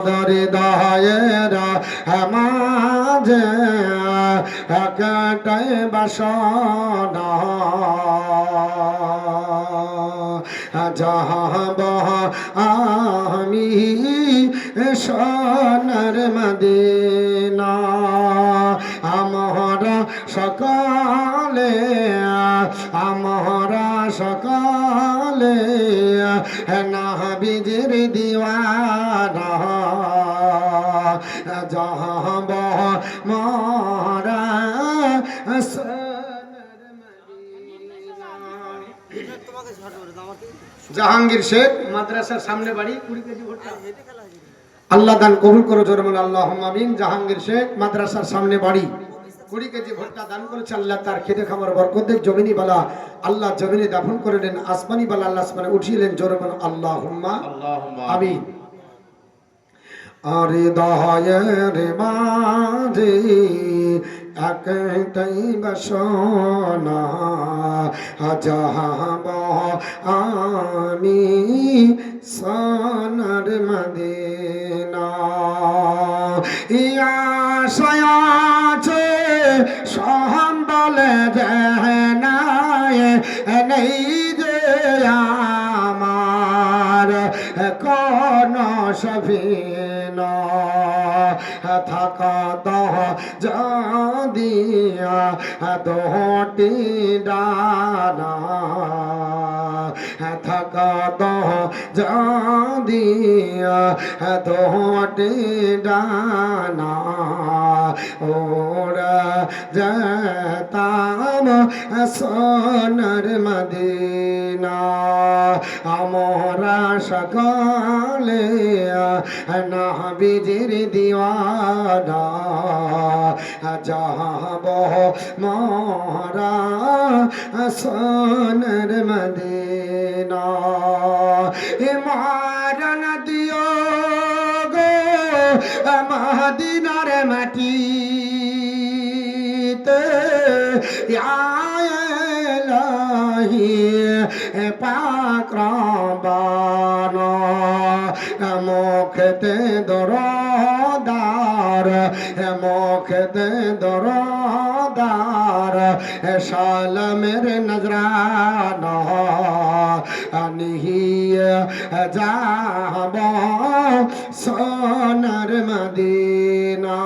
হৃদয়েরা মাঝে একটাই বাসনা। যাহাব আমি সোনার মদিনা আমরা সকালে আমরা সকালে না বিজির দিওয়ানা, যাহাব মারা জাহাঙ্গীর শেখ, মাদ্রাসার সামনে বাড়ি, কুড়ি কেজি ভুট্টা। আল্লাহ দান কবুল করো জোরমান আল্লাহ আমিন। জাহাঙ্গীর শেখ, মাদ্রাসার সামনে বাড়ি। কুড়ি কেজি ভুট্টা দান করেছে আল্লাহ তার খেতে খাবার বরকত দেখ জমিনি বালা। আল্লাহ জমিনে দাফন করে দেন আসমানি বালা আল্লাহ আসমানে উঠিলেন জোরমান আল্লাহ আমিন। আরে দহায়ের মাঝে একটাই বসনা যাহাব আমি সোনার মদিনা। ইয়া সয়াছে সহম বলে জহনায় নেই যে আমার কোন সফিনা থাকা দহ দিয়া দোহটি ডানা থাকা দহ দিয়া দোহটি ডানা, ওরা যেতাম সোনার মদিনা। আমরা সকালে না বিজির দিওয়ানা, যাব মরা সোনার মদিনা। মারণ দিও গো মাটিতে। আয়লাহি পাক্রবান মুখতে দরদার মুখতে দরদার সালমের নজরান। নিহিয়ে যাব সোনার মদিনা।